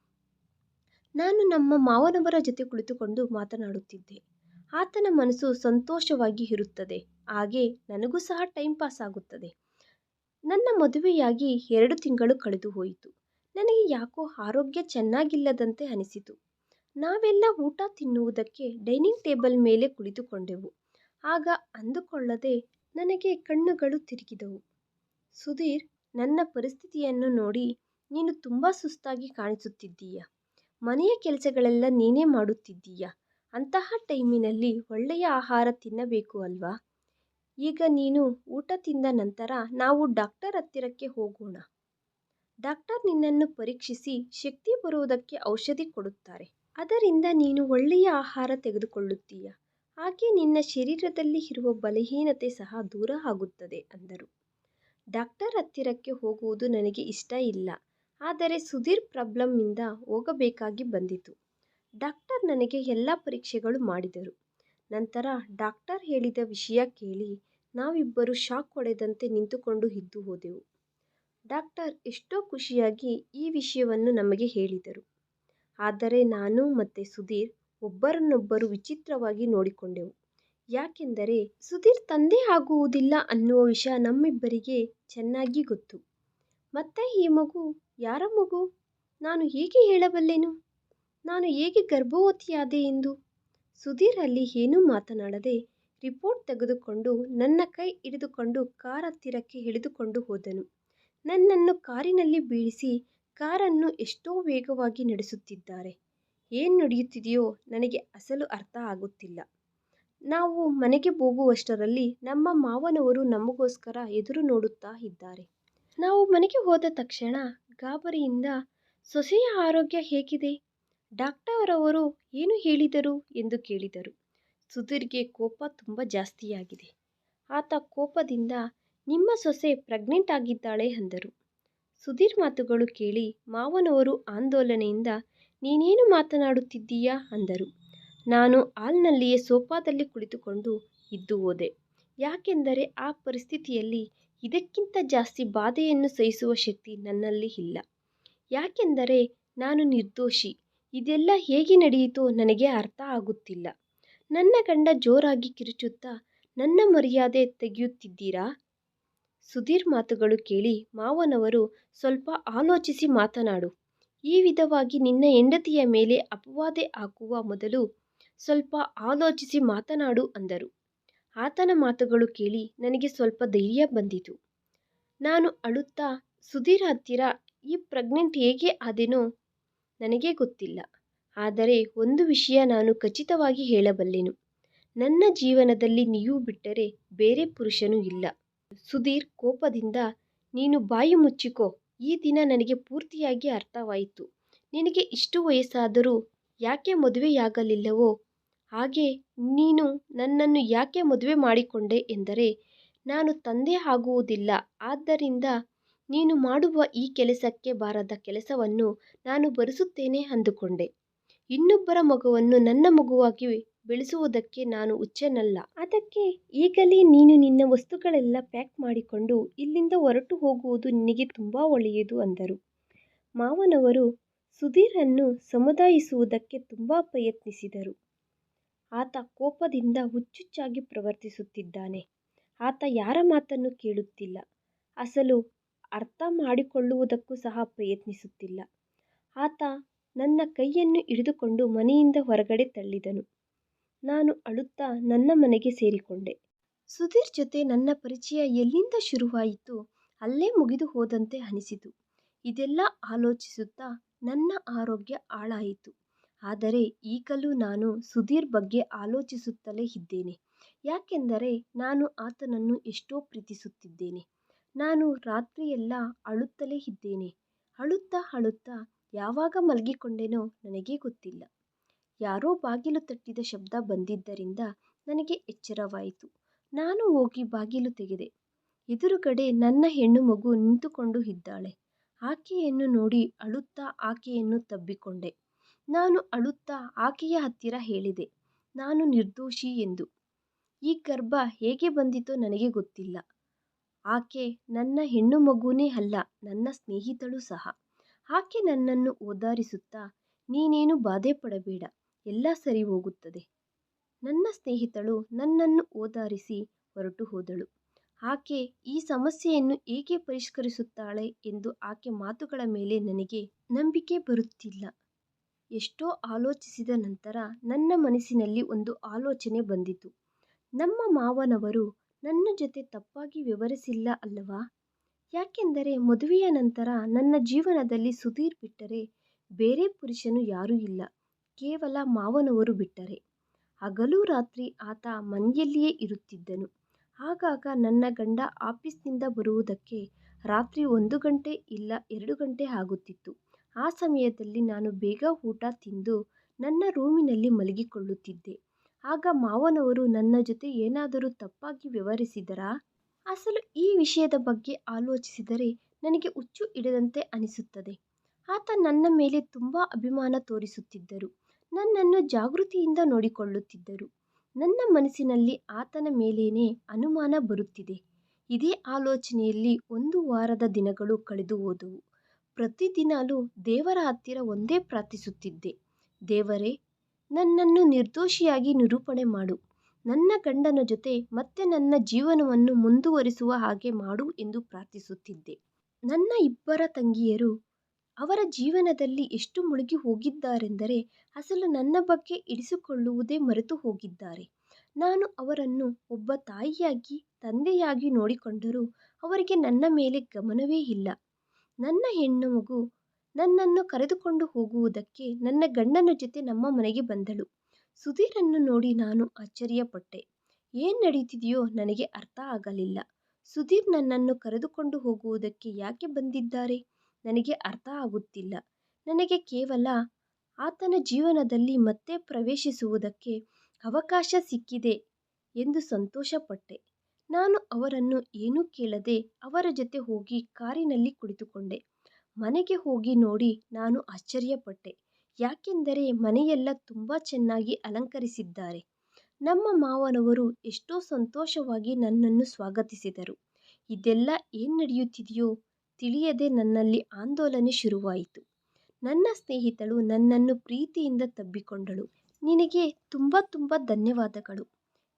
ನಾನು ನಮ್ಮ ಮಾವನವರ ಜೊತೆ ಕುಳಿತುಕೊಂಡು ಮಾತನಾಡುತ್ತಿದ್ದೆ. ಆತನ ಮನಸ್ಸು ಸಂತೋಷವಾಗಿ ಇರುತ್ತದೆ. ಹಾಗೆ ನನಗೂ ಸಹ ಟೈಮ್ ಪಾಸ್ ಆಗುತ್ತದೆ. ನನ್ನ ಮದುವೆಯಾಗಿ ಎರಡು ತಿಂಗಳು ಕಳೆದು ಹೋಯಿತು. ನನಗೆ ಯಾಕೋ ಆರೋಗ್ಯ ಚೆನ್ನಾಗಿಲ್ಲದಂತೆ ಅನಿಸಿತು. ನಾವೆಲ್ಲ ಊಟ ತಿನ್ನುವುದಕ್ಕೆ ಡೈನಿಂಗ್ ಟೇಬಲ್ ಮೇಲೆ ಕುಳಿತುಕೊಂಡೆವು. ಆಗ ಅಂದುಕೊಳ್ಳದೆ ನನಗೆ ಕಣ್ಣುಗಳು ತಿರುಗಿದವು. ಸುಧೀರ್ ನನ್ನ ಪರಿಸ್ಥಿತಿಯನ್ನು ನೋಡಿ ನೀನು ತುಂಬ ಸುಸ್ತಾಗಿ ಕಾಣಿಸುತ್ತಿದ್ದೀಯ? ಮನೆಯ ಕೆಲಸಗಳೆಲ್ಲ ನೀನೇ ಮಾಡುತ್ತಿದ್ದೀಯ? ಅಂತಹ ಟೈಮಿನಲ್ಲಿ ಒಳ್ಳೆಯ ಆಹಾರ ತಿನ್ನಬೇಕು ಅಲ್ವಾ? ಈಗ ನೀನು ಊಟ ತಿಂದ ನಂತರ ನಾವು ಡಾಕ್ಟರ್ ಹತ್ತಿರಕ್ಕೆ ಹೋಗೋಣ. ಡಾಕ್ಟರ್ ನಿನ್ನನ್ನು ಪರೀಕ್ಷಿಸಿ ಶಕ್ತಿ ಬರುವುದಕ್ಕೆ ಔಷಧಿ ಕೊಡುತ್ತಾರೆ. ಅದರಿಂದ ನೀನು ಒಳ್ಳೆಯ ಆಹಾರ ತೆಗೆದುಕೊಳ್ಳುತ್ತೀಯ? ಹಾಗೆ ನಿನ್ನ ಶರೀರದಲ್ಲಿ ಇರುವ ಬಲಹೀನತೆ ಸಹ ದೂರ ಆಗುತ್ತದೆ, ಅಂದರು. ಡಾಕ್ಟರ್ ಹತ್ತಿರಕ್ಕೆ ಹೋಗುವುದು ನನಗೆ ಇಷ್ಟ ಇಲ್ಲ. ಆದರೆ ಸುಧೀರ್ ಪ್ರಾಬ್ಲಮ್ಮಿಂದ ಹೋಗಬೇಕಾಗಿ ಬಂದಿತು. ಡಾಕ್ಟರ್ ನನಗೆ ಎಲ್ಲ ಪರೀಕ್ಷೆಗಳು ಮಾಡಿದರು. ನಂತರ ಡಾಕ್ಟರ್ ಹೇಳಿದ ವಿಷಯ ಕೇಳಿ ನಾವಿಬ್ಬರು ಶಾಕ್ ಹೊಡೆದಂತೆ ನಿಂತುಕೊಂಡು ಇದ್ದು ಹೋದೆವು. ಡಾಕ್ಟರ್ ಎಷ್ಟೋ ಖುಷಿಯಾಗಿ ಈ ವಿಷಯವನ್ನು ನಮಗೆ ಹೇಳಿದರು. ಆದರೆ ನಾನು ಮತ್ತು ಸುಧೀರ್ ಒಬ್ಬರನ್ನೊಬ್ಬರು ವಿಚಿತ್ರವಾಗಿ ನೋಡಿಕೊಂಡೆವು. ಯಾಕೆಂದರೆ ಸುಧೀರ್ ತಂದೆ ಆಗುವುದಿಲ್ಲ ಅನ್ನುವ ವಿಷಯ ನಮ್ಮಿಬ್ಬರಿಗೆ ಚೆನ್ನಾಗಿ ಗೊತ್ತು. ಮತ್ತೆ ಈ ಮಗು ಯಾರ ಮಗು? ನಾನು ಹೇಗೆ ಹೇಳಬಲ್ಲೆನು? ನಾನು ಹೇಗೆ ಗರ್ಭವತಿಯಾದೆ ಎಂದು? ಸುಧೀರ್ ಅಲ್ಲಿ ಏನೂ ಮಾತನಾಡದೆ ರಿಪೋರ್ಟ್ ತೆಗೆದುಕೊಂಡು ನನ್ನ ಕೈ ಹಿಡಿದುಕೊಂಡು ಕಾರ್ ಹತ್ತಿರಕ್ಕೆ ಎಳೆದುಕೊಂಡು ಹೋದನು. ನನ್ನನ್ನು ಕಾರಿನಲ್ಲಿ ಬೀಳಿಸಿ ಕಾರನ್ನು ಎಷ್ಟೋ ವೇಗವಾಗಿ ನಡೆಸುತ್ತಿದ್ದಾರೆ. ಏನು ನಡೆಯುತ್ತಿದೆಯೋ ನನಗೆ ಅಸಲು ಅರ್ಥ ಆಗುತ್ತಿಲ್ಲ. ನಾವು ಮನೆಗೆ ಹೋಗುವಷ್ಟರಲ್ಲಿ ನಮ್ಮ ಮಾವನವರು ನಮಗೋಸ್ಕರ ಎದುರು ನೋಡುತ್ತಾ ಇದ್ದಾರೆ. ನಾವು ಮನೆಗೆ ಹೋದ ತಕ್ಷಣ ಗಾಬರಿಯಿಂದ, ಸೊಸೆಯ ಆರೋಗ್ಯ ಹೇಗಿದೆ? ಡಾಕ್ಟರವರು ಏನು ಹೇಳಿದರು ಎಂದು ಕೇಳಿದರು. ಸುಧೀರ್ಗೆ ಕೋಪ ತುಂಬ ಜಾಸ್ತಿಯಾಗಿದೆ. ಆತ ಕೋಪದಿಂದ, ನಿಮ್ಮ ಸೊಸೆ ಪ್ರೆಗ್ನೆಂಟ್ ಆಗಿದ್ದಾಳೆ ಅಂದರು. ಸುಧೀರ್ ಮಾತುಗಳು ಕೇಳಿ ಮಾವನವರು ಆಂದೋಲನೆಯಿಂದ, ನೀನೇನು ಮಾತನಾಡುತ್ತಿದ್ದೀಯಾ ಅಂದರು. ನಾನು ಹಾಲ್ನಲ್ಲಿಯೇ ಸೋಫಾದಲ್ಲಿ ಕುಳಿತುಕೊಂಡು ಇದ್ದು ಹೋದೆ. ಯಾಕೆಂದರೆ ಆ ಪರಿಸ್ಥಿತಿಯಲ್ಲಿ ಇದಕ್ಕಿಂತ ಜಾಸ್ತಿ ಬಾಧೆಯನ್ನು ಸಹಿಸುವ ಶಕ್ತಿ ನನ್ನಲ್ಲಿ ಇಲ್ಲ. ಯಾಕೆಂದರೆ ನಾನು ನಿರ್ದೋಷಿ. ಇದೆಲ್ಲ ಹೇಗೆ ನಡೆಯಿತೋ ನನಗೆ ಅರ್ಥ ಆಗುತ್ತಿಲ್ಲ. ನನ್ನ ಗಂಡ ಜೋರಾಗಿ ಕಿರುಚುತ್ತಾ, ನನ್ನ ಮರ್ಯಾದೆ ತೆಗೆಯುತ್ತಿದ್ದೀರಾ? ಸುಧೀರ್ ಮಾತುಗಳು ಕೇಳಿ ಮಾವನವರು ಸ್ವಲ್ಪ ಆಲೋಚಿಸಿ ಮಾತನಾಡು. ಈ ವಿಧವಾಗಿ ನಿನ್ನ ಹೆಂಡತಿಯ ಮೇಲೆ ಅಪವಾದೆ ಹಾಕುವ ಮೊದಲು ಸ್ವಲ್ಪ ಆಲೋಚಿಸಿ ಮಾತನಾಡು ಅಂದರು. ಆತನ ಮಾತುಗಳು ಕೇಳಿ ನನಗೆ ಸ್ವಲ್ಪ ಧೈರ್ಯ ಬಂದಿತು. ನಾನು ಅಳುತ್ತಾ, ಸುಧೀರ್ ಹತ್ತಿರ ಈ ಪ್ರೆಗ್ನೆಂಟ್ ಹೇಗೆ ಆದೆನೋ ನನಗೆ ಗೊತ್ತಿಲ್ಲ. ಆದರೆ ಒಂದು ವಿಷಯ ನಾನು ಖಚಿತವಾಗಿ ಹೇಳಬಲ್ಲೆನು. ನನ್ನ ಜೀವನದಲ್ಲಿ ನೀವು ಬಿಟ್ಟರೆ ಬೇರೆ ಪುರುಷನೂ ಇಲ್ಲ. ಸುಧೀರ್ ಕೋಪದಿಂದ, ನೀನು ಬಾಯಿ ಮುಚ್ಚಿಕೋ ಈ ದಿನ ನನಗೆ ಪೂರ್ತಿಯಾಗಿ ಅರ್ಥವಾಯಿತು. ನಿನಗೆ ಇಷ್ಟು ವಯಸ್ಸಾದರೂ ಯಾಕೆ ಮದುವೆಯಾಗಲಿಲ್ಲವೋ ಹಾಗೇ ನೀನು ನನ್ನನ್ನು ಯಾಕೆ ಮದುವೆ ಮಾಡಿಕೊಂಡೆ ಎಂದರೆ ನಾನು ತಂದೆ ಆಗುವುದಿಲ್ಲ ಆದ್ದರಿಂದ ನೀನು ಮಾಡುವ ಈ ಕೆಲಸಕ್ಕೆ ಬಾರದ ಕೆಲಸವನ್ನು ನಾನು ಭರಿಸುತ್ತೇನೆ ಅಂದುಕೊಂಡೆ. ಇನ್ನೊಬ್ಬರ ಮಗುವನ್ನು ನನ್ನ ಮಗುವಾಗಿ ಬೆಳೆಸುವುದಕ್ಕೆ ನಾನು ಹುಚ್ಚನಲ್ಲ. ಅದಕ್ಕೆ ಈಗಲೇ ನೀನು ನಿನ್ನ ವಸ್ತುಗಳೆಲ್ಲ ಪ್ಯಾಕ್ ಮಾಡಿಕೊಂಡು ಇಲ್ಲಿಂದ ಹೊರಟು ಹೋಗುವುದು ನಿನಗೆ ತುಂಬ ಒಳ್ಳೆಯದು ಅಂದರು. ಮಾವನವರು ಸುಧೀರನ್ನು ಸಮುದಾಯಿಸುವುದಕ್ಕೆ ತುಂಬ ಪ್ರಯತ್ನಿಸಿದರು. ಆತ ಕೋಪದಿಂದ ಹುಚ್ಚುಚ್ಚಾಗಿ ಪ್ರವರ್ತಿಸುತ್ತಿದ್ದಾನೆ. ಆತ ಯಾರ ಮಾತನ್ನು ಕೇಳುತ್ತಿಲ್ಲ. ಅಸಲು ಅರ್ಥ ಮಾಡಿಕೊಳ್ಳುವುದಕ್ಕೂ ಸಹ ಪ್ರಯತ್ನಿಸುತ್ತಿಲ್ಲ. ಆತ ನನ್ನ ಕೈಯನ್ನು ಹಿಡಿದುಕೊಂಡು ಮನೆಯಿಂದ ಹೊರಗಡೆ ತಳ್ಳಿದನು. ನಾನು ಅಳುತ್ತಾ ನನ್ನ ಮನೆಗೆ ಸೇರಿಕೊಂಡೆ. ಸುಧೀರ್ ಜೊತೆ ನನ್ನ ಪರಿಚಯ ಎಲ್ಲಿಂದ ಶುರುವಾಯಿತು ಅಲ್ಲೇ ಮುಗಿದು ಹೋದಂತೆ ಅನಿಸಿತು. ಇದೆಲ್ಲ ಆಲೋಚಿಸುತ್ತಾ ನನ್ನ ಆರೋಗ್ಯ ಹಾಳಾಯಿತು. ಆದರೆ ಈಗಲೂ ನಾನು ಸುಧೀರ್ ಬಗ್ಗೆ ಆಲೋಚಿಸುತ್ತಲೇ ಇದ್ದೇನೆ. ಯಾಕೆಂದರೆ ನಾನು ಆತನನ್ನು ಎಷ್ಟೋ ಪ್ರೀತಿಸುತ್ತಿದ್ದೇನೆ. ನಾನು ರಾತ್ರಿಯೆಲ್ಲ ಅಳುತ್ತಲೇ ಇದ್ದೇನೆ. ಅಳುತ್ತಾ ಅಳುತ್ತಾ ಯಾವಾಗ ಮಲಗಿಕೊಂಡೆನೋ ನನಗೇ ಗೊತ್ತಿಲ್ಲ. ಯಾರೋ ಬಾಗಿಲು ತಟ್ಟಿದ ಶಬ್ದ ಬಂದಿದ್ದರಿಂದ ನನಗೆ ಎಚ್ಚರವಾಯಿತು. ನಾನು ಹೋಗಿ ಬಾಗಿಲು ತೆಗೆದೆ. ಎದುರುಗಡೆ ನನ್ನ ಹೆಣ್ಣು ಮಗು ನಿಂತುಕೊಂಡು ಇದ್ದಾಳೆ. ಆಕೆಯನ್ನು ನೋಡಿ ಅಳುತ್ತಾ ಆಕೆಯನ್ನು ತಬ್ಬಿಕೊಂಡೆ. ನಾನು ಅಳುತ್ತಾ ಆಕೆಯ ಹತ್ತಿರ ಹೇಳಿದೆ, ನಾನು ನಿರ್ದೋಷಿ ಎಂದು. ಈ ಗರ್ಭ ಹೇಗೆ ಬಂದಿತೋ ನನಗೆ ಗೊತ್ತಿಲ್ಲ. ಆಕೆ ನನ್ನ ಹೆಣ್ಣು ಮಗುವೇ ಅಲ್ಲ, ನನ್ನ ಸ್ನೇಹಿತಳು ಸಹ. ಆಕೆ ನನ್ನನ್ನು ಓದಾರಿಸುತ್ತಾ, ನೀನೇನು ಬಾಧೆಪಡಬೇಡ ಎಲ್ಲ ಸರಿ ಹೋಗುತ್ತದೆ. ನನ್ನ ಸ್ನೇಹಿತಳು ನನ್ನನ್ನು ಓದಾರಿಸಿ ಹೊರಟು ಹೋದಳು. ಆಕೆ ಈ ಸಮಸ್ಯೆಯನ್ನು ಏಕೆ ಪರಿಷ್ಕರಿಸುತ್ತಾಳೆ ಎಂದು ಆಕೆ ಮಾತುಗಳ ಮೇಲೆ ನನಗೆ ನಂಬಿಕೆ ಬರುತ್ತಿಲ್ಲ. ಎಷ್ಟೋ ಆಲೋಚಿಸಿದ ನಂತರ ನನ್ನ ಮನಸ್ಸಿನಲ್ಲಿ ಒಂದು ಆಲೋಚನೆ ಬಂದಿತು. ನಮ್ಮ ಮಾವನವರು ನನ್ನ ಜೊತೆ ತಪ್ಪಾಗಿ ವ್ಯವಹರಿಸಿಲ್ಲ ಅಲ್ಲವಾ? ಯಾಕೆಂದರೆ ಮದುವೆಯ ನಂತರ ನನ್ನ ಜೀವನದಲ್ಲಿ ಸುಧೀರ್ ಬಿಟ್ಟರೆ ಬೇರೆ ಪುರುಷನು ಯಾರೂ ಇಲ್ಲ, ಕೇವಲ ಮಾವನವರು ಬಿಟ್ಟರೆ. ಹಗಲು ರಾತ್ರಿ ಆತ ಮನೆಯಲ್ಲಿಯೇ ಇರುತ್ತಿದ್ದನು. ಆಗಾಗ ನನ್ನ ಗಂಡ ಆಫೀಸ್ನಿಂದ ಬರುವುದಕ್ಕೆ ರಾತ್ರಿ ಒಂದು ಗಂಟೆ ಇಲ್ಲ ಎರಡು ಗಂಟೆ ಆಗುತ್ತಿತ್ತು. ಆ ಸಮಯದಲ್ಲಿ ನಾನು ಬೇಗ ಊಟ ತಿಂದು ನನ್ನ ರೂಮಿನಲ್ಲಿ ಮಲಗಿಕೊಳ್ಳುತ್ತಿದ್ದೆ. ಆಗ ಮಾವನವರು ನನ್ನ ಜೊತೆ ಏನಾದರೂ ತಪ್ಪಾಗಿ ವ್ಯವಹರಿಸಿದರಾ? ಅಸಲು ಈ ವಿಷಯದ ಬಗ್ಗೆ ಆಲೋಚಿಸಿದರೆ ನನಗೆ ಹುಚ್ಚು ಹಿಡಿದಂತೆ ಅನಿಸುತ್ತದೆ. ಆತ ನನ್ನ ಮೇಲೆ ತುಂಬ ಅಭಿಮಾನ ತೋರಿಸುತ್ತಿದ್ದರು. ನನ್ನನ್ನು ಜಾಗೃತಿಯಿಂದ ನೋಡಿಕೊಳ್ಳುತ್ತಿದ್ದರು. ನನ್ನ ಮನಸ್ಸಿನಲ್ಲಿ ಆತನ ಮೇಲೇನೆ ಅನುಮಾನ ಬರುತ್ತಿದೆ. ಇದೇ ಆಲೋಚನೆಯಲ್ಲಿ ಒಂದು ವಾರದ ದಿನಗಳು ಕಳೆದು ಹೋದವು. ಪ್ರತಿದಿನಾಲೂ ದೇವರ ಹತ್ತಿರ ಒಂದೇ ಪ್ರಾರ್ಥಿಸುತ್ತಿದ್ದೆ ದೇವರೇ, ನನ್ನನ್ನು ನಿರ್ದೋಷಿಯಾಗಿ ನಿರೂಪಣೆ ಮಾಡು. ನನ್ನ ಗಂಡನ ಜೊತೆ ಮತ್ತೆ ನನ್ನ ಜೀವನವನ್ನು ಮುಂದುವರಿಸುವ ಹಾಗೆ ಮಾಡು ಎಂದು ಪ್ರಾರ್ಥಿಸುತ್ತಿದ್ದೆ. ನನ್ನ ಇಬ್ಬರ ತಂಗಿಯರು ಅವರ ಜೀವನದಲ್ಲಿ ಎಷ್ಟು ಮುಳುಗಿ ಹೋಗಿದ್ದಾರೆಂದರೆ ಅಸಲು ನನ್ನ ಬಗ್ಗೆ ಇರಿಸಿಕೊಳ್ಳುವುದೇ ಮರೆತು ಹೋಗಿದ್ದಾರೆ. ನಾನು ಅವರನ್ನು ಒಬ್ಬ ತಾಯಿಯಾಗಿ, ತಂದೆಯಾಗಿ ನೋಡಿಕೊಂಡರೂ ಅವರಿಗೆ ನನ್ನ ಮೇಲೆ ಗಮನವೇ ಇಲ್ಲ. ನನ್ನ ಹೆಣ್ಣು ಮಗು ನನ್ನನ್ನು ಕರೆದುಕೊಂಡು ಹೋಗುವುದಕ್ಕೆ ನನ್ನ ಗಂಡನ ಜೊತೆ ನಮ್ಮ ಮನೆಗೆ ಬಂದಳು. ಸುಧೀರನ್ನು ನೋಡಿ ನಾನು ಆಶ್ಚರ್ಯಪಟ್ಟೆ. ಏನು ನಡೀತಿದೆಯೋ ನನಗೆ ಅರ್ಥ ಆಗಲಿಲ್ಲ. ಸುಧೀರ್ ನನ್ನನ್ನು ಕರೆದುಕೊಂಡು ಹೋಗುವುದಕ್ಕೆ ಯಾಕೆ ಬಂದಿದ್ದಾರೆ? ನನಗೆ ಅರ್ಥ ಆಗುತ್ತಿಲ್ಲ. ನನಗೆ ಕೇವಲ ಆತನ ಜೀವನದಲ್ಲಿ ಮತ್ತೆ ಪ್ರವೇಶಿಸುವುದಕ್ಕೆ ಅವಕಾಶ ಸಿಕ್ಕಿದೆ ಎಂದು ಸಂತೋಷಪಟ್ಟೆ. ನಾನು ಅವರನ್ನು ಏನೂ ಕೇಳದೆ ಅವರ ಜೊತೆ ಹೋಗಿ ಕಾರಿನಲ್ಲಿ ಕುಳಿತುಕೊಂಡೆ. ಮನೆಗೆ ಹೋಗಿ ನೋಡಿ ನಾನು ಆಶ್ಚರ್ಯಪಟ್ಟೆ. ಯಾಕೆಂದರೆ ಮನೆಯೆಲ್ಲ ತುಂಬ ಚೆನ್ನಾಗಿ ಅಲಂಕರಿಸಿದ್ದಾರೆ. ನಮ್ಮ ಮಾವನವರು ಎಷ್ಟೋ ಸಂತೋಷವಾಗಿ ನನ್ನನ್ನು ಸ್ವಾಗತಿಸಿದರು. ಇದೆಲ್ಲ ಏನು ನಡೆಯುತ್ತಿದೆಯೋ ತಿಳಿಯದೆ ನನ್ನಲ್ಲಿ ಆಂದೋಲನೆ ಶುರುವಾಯಿತು. ನನ್ನ ಸ್ನೇಹಿತಳು ನನ್ನನ್ನು ಪ್ರೀತಿಯಿಂದ ತಬ್ಬಿಕೊಂಡಳು. ನಿನಗೆ ತುಂಬ ತುಂಬ ಧನ್ಯವಾದಗಳು.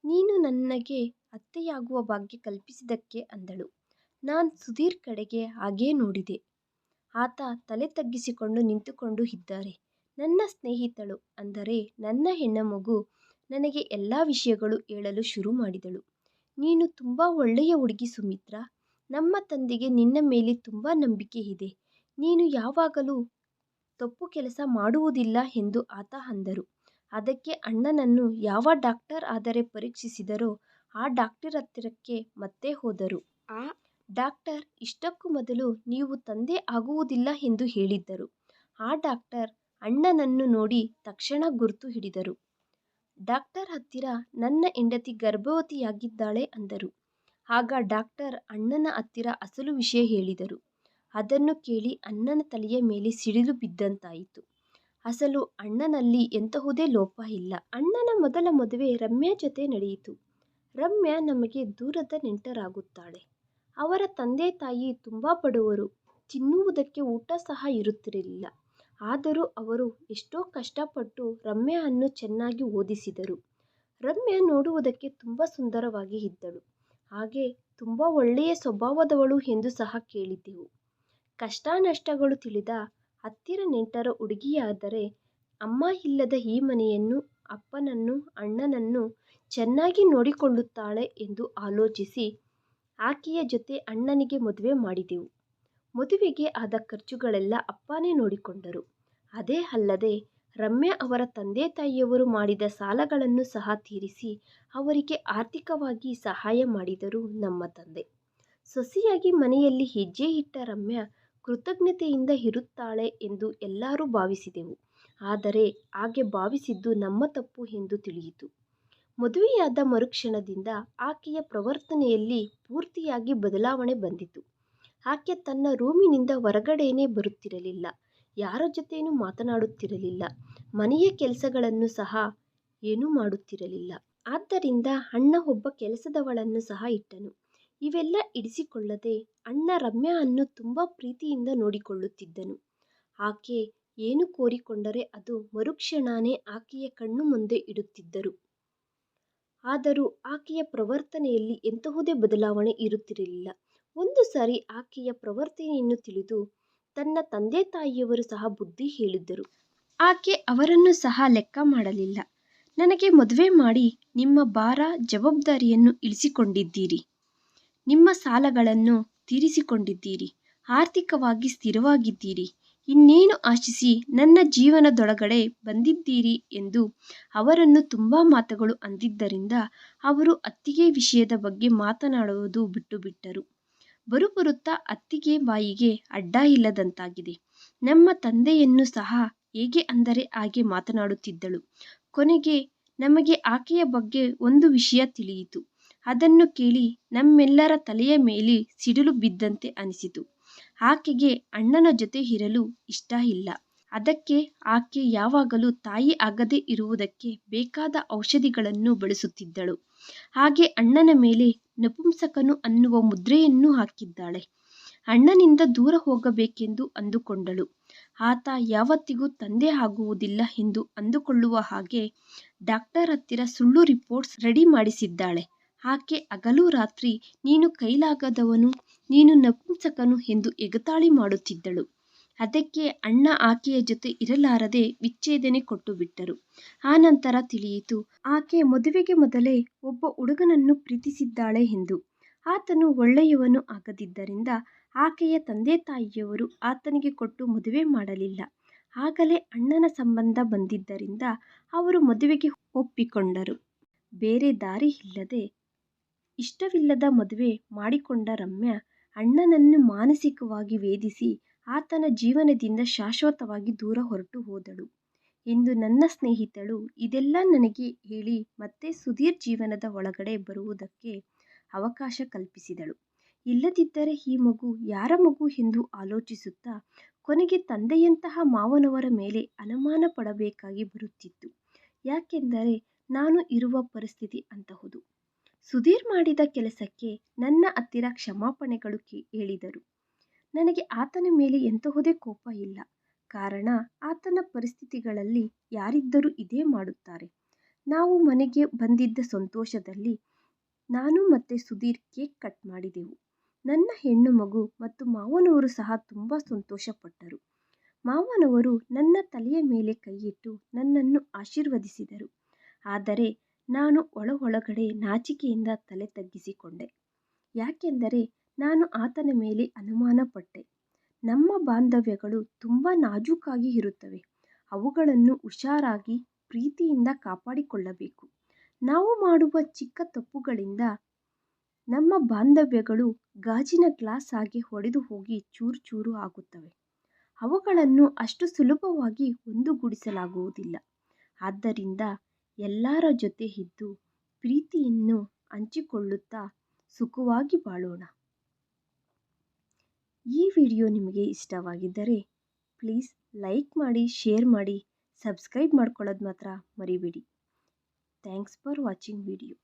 ನೀನು ನನಗೆ ಅತ್ತೆಯಾಗುವ ಭಾಗ್ಯ ಕಲ್ಪಿಸಿದ್ದಕ್ಕೆ ಅಂದಳು. ನಾನು ಸುಧೀರ್ ಕಡೆಗೆ ಹಾಗೇ ನೋಡಿದೆ. ಆತ ತಲೆ ತಗ್ಗಿಸಿಕೊಂಡು ನಿಂತುಕೊಂಡು ಇದ್ದಾರೆ. ನನ್ನ ಸ್ನೇಹಿತಳು ಅಂದರೆ ನನ್ನ ಹೆಣ್ಣ ಮಗು ನನಗೆ ಎಲ್ಲ ವಿಷಯಗಳು ಹೇಳಲು ಶುರು ಮಾಡಿದಳು. ನೀನು ತುಂಬ ಒಳ್ಳೆಯ ಹುಡುಗಿ ಸುಮಿತ್ರ. ನಮ್ಮ ತಂದೆಗೆ ನಿನ್ನ ಮೇಲೆ ತುಂಬ ನಂಬಿಕೆ ಇದೆ. ನೀನು ಯಾವಾಗಲೂ ತಪ್ಪು ಕೆಲಸ ಮಾಡುವುದಿಲ್ಲ ಎಂದು ಆತ ಅಂದರು. ಅದಕ್ಕೆ ಅಣ್ಣನನ್ನು ಯಾವ ಡಾಕ್ಟರ್ ಆದರೆ ಪರೀಕ್ಷಿಸಿದರೋ ಆ ಡಾಕ್ಟರ್ ಹತ್ತಿರಕ್ಕೆ ಮತ್ತೆ ಹೋದರು. ಆ ಡಾಕ್ಟರ್ ಇಷ್ಟಕ್ಕೂ ಮೊದಲು ನೀವು ತಂದೆ ಆಗುವುದಿಲ್ಲ ಎಂದು ಹೇಳಿದ್ದರು. ಆ ಡಾಕ್ಟರ್ ಅಣ್ಣನನ್ನು ನೋಡಿ ತಕ್ಷಣ ಗುರುತು ಹಿಡಿದರು. ಡಾಕ್ಟರ್ ಹತ್ತಿರ ನನ್ನ ಹೆಂಡತಿ ಗರ್ಭವತಿಯಾಗಿದ್ದಾಳೆ ಅಂದರು. ಆಗ ಡಾಕ್ಟರ್ ಅಣ್ಣನ ಹತ್ತಿರ ಅಸಲು ವಿಷಯ ಹೇಳಿದರು. ಅದನ್ನು ಕೇಳಿ ಅಣ್ಣನ ತಲೆಯ ಮೇಲೆ ಸಿಡಿಲು ಬಿದ್ದಂತಾಯಿತು. ಅಸಲು ಅಣ್ಣನಲ್ಲಿ ಎಂತಹುದೇ ಲೋಪ ಇಲ್ಲ. ಅಣ್ಣನ ಮೊದಲ ಮದುವೆ ರಮ್ಯಾ ಜೊತೆ ನಡೆಯಿತು. ರಮ್ಯಾ ನಮಗೆ ದೂರದ ನೆಂಟರಾಗುತ್ತಾಳೆ. ಅವರ ತಂದೆ ತಾಯಿ ತುಂಬ ಬಡವರು, ತಿನ್ನುವುದಕ್ಕೆ ಊಟ ಸಹ ಇರುತ್ತಿರಲಿಲ್ಲ. ಆದರೂ ಅವರು ಎಷ್ಟೋ ಕಷ್ಟಪಟ್ಟು ರಮ್ಯಾವನ್ನು ಚೆನ್ನಾಗಿ ಓದಿಸಿದರು. ರಮ್ಯಾ ನೋಡುವುದಕ್ಕೆ ತುಂಬ ಸುಂದರವಾಗಿ ಇದ್ದಳು. ಹಾಗೆ ತುಂಬ ಒಳ್ಳೆಯ ಸ್ವಭಾವದವಳು ಎಂದು ಸಹ ಕೇಳಿದ್ದೆವು. ಕಷ್ಟ ನಷ್ಟಗಳು ತಿಳಿದ ಹತ್ತಿರ ನೆಂಟರ ಹುಡುಗಿಯಾದರೆ, ಅಮ್ಮ ಇಲ್ಲದ ಈ ಮನೆಯನ್ನು, ಅಪ್ಪನನ್ನು, ಅಣ್ಣನನ್ನು ಚೆನ್ನಾಗಿ ನೋಡಿಕೊಳ್ಳುತ್ತಾಳೆ ಎಂದು ಆಲೋಚಿಸಿ ಆಕೆಯ ಜೊತೆ ಅಣ್ಣನಿಗೆ ಮದುವೆ ಮಾಡಿದೆವು. ಮದುವೆಗೆ ಆದ ಖರ್ಚುಗಳೆಲ್ಲ ಅಪ್ಪನೇ ನೋಡಿಕೊಂಡರು. ಅದೇ ಅಲ್ಲದೆ ರಮ್ಯಾ ಅವರ ತಂದೆ ತಾಯಿಯವರು ಮಾಡಿದ ಸಾಲಗಳನ್ನು ಸಹ ತೀರಿಸಿ ಅವರಿಗೆ ಆರ್ಥಿಕವಾಗಿ ಸಹಾಯ ಮಾಡಿದರು ನಮ್ಮ ತಂದೆ. ಸೊಸೆಯಾಗಿ ಮನೆಯಲ್ಲಿ ಹೆಜ್ಜೆ ಇಟ್ಟ ರಮ್ಯಾ ಕೃತಜ್ಞತೆಯಿಂದ ಇರುತ್ತಾಳೆ ಎಂದು ಎಲ್ಲರೂ ಭಾವಿಸಿದೆವು. ಆದರೆ ಹಾಗೆ ಭಾವಿಸಿದ್ದು ನಮ್ಮ ತಪ್ಪು ಎಂದು ತಿಳಿಯಿತು. ಮದುವೆಯಾದ ಮರುಕ್ಷಣದಿಂದ ಆಕೆಯ ಪ್ರವರ್ತನೆಯಲ್ಲಿ ಪೂರ್ತಿಯಾಗಿ ಬದಲಾವಣೆ ಬಂದಿತು. ಆಕೆ ತನ್ನ ರೂಮಿನಿಂದ ಹೊರಗಡೆಯೇ ಬರುತ್ತಿರಲಿಲ್ಲ. ಯಾರ ಜೊತೆಯೂ ಮಾತನಾಡುತ್ತಿರಲಿಲ್ಲ. ಮನೆಯ ಕೆಲಸಗಳನ್ನು ಸಹ ಏನೂ ಮಾಡುತ್ತಿರಲಿಲ್ಲ. ಆದ್ದರಿಂದ ಅಣ್ಣ ಒಬ್ಬ ಕೆಲಸದವಳನ್ನು ಸಹ ಇಟ್ಟನು. ಇವೆಲ್ಲ ಇಡಿಸಿಕೊಳ್ಳದೆ ಅಣ್ಣ ರಮ್ಯಾವನ್ನು ತುಂಬ ಪ್ರೀತಿಯಿಂದ ನೋಡಿಕೊಳ್ಳುತ್ತಿದ್ದನು. ಆಕೆ ಏನು ಕೋರಿಕೊಂಡರೆ ಅದು ಮರುಕ್ಷಣಾನೇ ಆಕೆಯ ಕಣ್ಣು ಮುಂದೆ ಇಡುತ್ತಿದ್ದರು. ಆದರೂ ಆಕೆಯ ಪ್ರವರ್ತನೆಯಲ್ಲಿ ಎಂತಹುದೇ ಬದಲಾವಣೆ ಇರುತ್ತಿರಲಿಲ್ಲ. ಒಂದು ಸಾರಿ ಆಕೆಯ ಪ್ರವರ್ತನೆಯನ್ನು ತಿಳಿದು ತನ್ನ ತಂದೆ ತಾಯಿಯವರು ಸಹ ಬುದ್ಧಿ ಹೇಳಿದ್ದರು. ಆಕೆ ಅವರನ್ನು ಸಹ ಲೆಕ್ಕ ಮಾಡಲಿಲ್ಲ. ನನಗೆ ಮದುವೆ ಮಾಡಿ ನಿಮ್ಮ ಭಾರ, ಜವಾಬ್ದಾರಿಯನ್ನು ಇಳಿಸಿಕೊಂಡಿದ್ದೀರಿ. ನಿಮ್ಮ ಸಾಲಗಳನ್ನು ತೀರಿಸಿಕೊಂಡಿದ್ದೀರಿ. ಆರ್ಥಿಕವಾಗಿ ಸ್ಥಿರವಾಗಿದ್ದೀರಿ. ಇನ್ನೇನು ಆಶಿಸಿ ನನ್ನ ಜೀವನದೊಳಗಡೆ ಬಂದಿದ್ದೀರಿ ಎಂದು ಅವರನ್ನು ತುಂಬ ಮಾತುಗಳು ಅಂದಿದ್ದರಿಂದ ಅವರು ಅತ್ತಿಗೆ ವಿಷಯದ ಬಗ್ಗೆ ಮಾತನಾಡುವುದು ಬಿಟ್ಟುಬಿಟ್ಟರು. ಬರುಬರುತ್ತಾ ಅತ್ತಿಗೆ ಬಾಯಿಗೆ ಅಡ್ಡ ಇಲ್ಲದಂತಾಗಿದೆ. ನಮ್ಮ ತಂದೆಯನ್ನು ಸಹ ಹೇಗೆ ಅಂದರೆ ಹಾಗೆ ಮಾತನಾಡುತ್ತಿದ್ದಳು. ಕೊನೆಗೆ ನಮಗೆ ಆಕೆಯ ಬಗ್ಗೆ ಒಂದು ವಿಷಯ ತಿಳಿಯಿತು. ಅದನ್ನು ಕೇಳಿ ನಮ್ಮೆಲ್ಲರ ತಲೆಯ ಮೇಲೆ ಸಿಡಿಲು ಬಿದ್ದಂತೆ ಅನಿಸಿತು. ಆಕೆಗೆ ಅಣ್ಣನ ಜೊತೆ ಇರಲು ಇಷ್ಟ ಇಲ್ಲ. ಅದಕ್ಕೆ ಆಕೆ ಯಾವಾಗಲೂ ತಾಯಿ ಆಗದೇ ಇರುವುದಕ್ಕೆ ಬೇಕಾದ ಔಷಧಿಗಳನ್ನು ಬಳಸುತ್ತಿದ್ದಳು. ಹಾಗೆ ಅಣ್ಣನ ಮೇಲೆ ನಪುಂಸಕನು ಅನ್ನುವ ಮುದ್ರೆಯನ್ನು ಹಾಕಿದ್ದಾಳೆ. ಅಣ್ಣನಿಂದ ದೂರ ಹೋಗಬೇಕೆಂದು ಅಂದುಕೊಂಡಳು. ಆತ ಯಾವತ್ತಿಗೂ ತಂದೆ ಆಗುವುದಿಲ್ಲ ಎಂದು ಅಂದುಕೊಳ್ಳುವ ಹಾಗೆ ಡಾಕ್ಟರ್ ಹತ್ತಿರ ಸುಳ್ಳು ರಿಪೋರ್ಟ್ಸ್ ರೆಡಿ ಮಾಡಿಸಿದ್ದಾಳೆ. ಆಕೆ ಹಗಲು ರಾತ್ರಿ ನೀನು ಕೈಲಾಗದವನು ನೀನು ನಪುಂಸಕನು ಎಂದು ಎಗತಾಳಿ ಮಾಡುತ್ತಿದ್ದಳು. ಅದಕ್ಕೆ ಅಣ್ಣ ಆಕೆಯ ಜೊತೆ ಇರಲಾರದೆ ವಿಚ್ಛೇದನೆ ಕೊಟ್ಟು ಬಿಟ್ಟರು. ಆನಂತರ ತಿಳಿಯಿತು, ಆಕೆ ಮದುವೆಗೆ ಮೊದಲೇ ಒಬ್ಬ ಹುಡುಗನನ್ನು ಪ್ರೀತಿಸಿದ್ದಾಳೆ ಎಂದು. ಆತನು ಒಳ್ಳೆಯವನು ಆಗದಿದ್ದರಿಂದ ಆಕೆಯ ತಂದೆ ತಾಯಿಯವರು ಆತನಿಗೆ ಕೊಟ್ಟು ಮದುವೆ ಮಾಡಲಿಲ್ಲ. ಆಗಲೇ ಅಣ್ಣನ ಸಂಬಂಧ ಬಂದಿದ್ದರಿಂದ ಅವರು ಮದುವೆಗೆ ಒಪ್ಪಿಕೊಂಡರು. ಬೇರೆ ದಾರಿ ಇಲ್ಲದೆ ಇಷ್ಟವಿಲ್ಲದ ಮದುವೆ ಮಾಡಿಕೊಂಡ ರಮ್ಯಾ ಅಣ್ಣನನ್ನು ಮಾನಸಿಕವಾಗಿ ವೇಧಿಸಿ ಆತನ ಜೀವನದಿಂದ ಶಾಶ್ವತವಾಗಿ ದೂರ ಹೊರಟು ಹೋದಳು. ಎಂದು ನನ್ನ ಸ್ನೇಹಿತಳು ಇದೆಲ್ಲ ನನಗೆ ಹೇಳಿ ಮತ್ತೆ ಸುಧೀರ್ ಜೀವನದ ಒಳಗಡೆ ಬರುವುದಕ್ಕೆ ಅವಕಾಶ ಕಲ್ಪಿಸಿದಳು. ಇಲ್ಲದಿದ್ದರೆ ಈ ಮಗು ಯಾರ ಮಗು ಎಂದು ಆಲೋಚಿಸುತ್ತಾ ಕೊನೆಗೆ ತಂದೆಯಂತಹ ಮಾವನವರ ಮೇಲೆ ಅನುಮಾನ ಪಡಬೇಕಾಗಿ ಬರುತ್ತಿತ್ತು. ಯಾಕೆಂದರೆ ನಾನು ಇರುವ ಪರಿಸ್ಥಿತಿ ಅಂತಹುದು. ಸುಧೀರ್ ಮಾಡಿದ ಕೆಲಸಕ್ಕೆ ನನ್ನ ಹತ್ತಿರ ಕ್ಷಮಾಪಣೆಗಳು ಹೇಳಿದರು. ನನಗೆ ಆತನ ಮೇಲೆ ಎಂತಹುದೇ ಕೋಪ ಇಲ್ಲ. ಕಾರಣ, ಆತನ ಪರಿಸ್ಥಿತಿಗಳಲ್ಲಿ ಯಾರಿದ್ದರೂ ಇದೇ ಮಾಡುತ್ತಾರೆ. ನಾವು ಮನೆಗೆ ಬಂದಿದ್ದ ಸಂತೋಷದಲ್ಲಿ ನಾನು ಮತ್ತು ಸುಧೀರ್ ಕೇಕ್ ಕಟ್ ಮಾಡಿದೆವು. ನನ್ನ ಹೆಣ್ಣು ಮಗು ಮತ್ತು ಮಾವನವರು ಸಹ ತುಂಬ ಸಂತೋಷಪಟ್ಟರು. ಮಾವನವರು ನನ್ನ ತಲೆಯ ಮೇಲೆ ಕೈಯಿಟ್ಟು ನನ್ನನ್ನು ಆಶೀರ್ವದಿಸಿದರು. ಆದರೆ ನಾನು ಒಳ ಒಳಗಡೆ ನಾಚಿಕೆಯಿಂದ ತಲೆ ತಗ್ಗಿಸಿಕೊಂಡೆ. ಯಾಕೆಂದರೆ ನಾನು ಆತನ ಮೇಲೆ ಅನುಮಾನ ಪಟ್ಟೆ ನಮ್ಮ ಬಾಂಧವ್ಯಗಳು ತುಂಬ ನಾಜೂಕಾಗಿ ಇರುತ್ತವೆ. ಅವುಗಳನ್ನು ಹುಷಾರಾಗಿ ಪ್ರೀತಿಯಿಂದ ಕಾಪಾಡಿಕೊಳ್ಳಬೇಕು. ನಾವು ಮಾಡುವ ಚಿಕ್ಕ ತಪ್ಪುಗಳಿಂದ ನಮ್ಮ ಬಾಂಧವ್ಯಗಳು ಗಾಜಿನ ಗ್ಲಾಸ್ ಆಗಿ ಹೊಡೆದು ಹೋಗಿ ಚೂರು ಚೂರು ಆಗುತ್ತವೆ. ಅವುಗಳನ್ನು ಅಷ್ಟು ಸುಲಭವಾಗಿ ಒಂದುಗೂಡಿಸಲಾಗುವುದಿಲ್ಲ. ಆದ್ದರಿಂದ ಎಲ್ಲರ ಜೊತೆ ಇದ್ದು ಪ್ರೀತಿಯನ್ನು ಹಂಚಿಕೊಳ್ಳುತ್ತಾ ಸುಖವಾಗಿ ಬಾಳೋಣ. ಈ ವಿಡಿಯೋ ನಿಮಗೆ ಇಷ್ಟವಾಗಿದ್ದರೆ ಪ್ಲೀಸ್ ಲೈಕ್ ಮಾಡಿ, ಶೇರ್ ಮಾಡಿ, ಸಬ್ಸ್ಕ್ರೈಬ್ ಮಾಡ್ಕೊಳ್ಳೋದು ಮಾತ್ರ ಮರಿಬೇಡಿ. Thanks for watching video.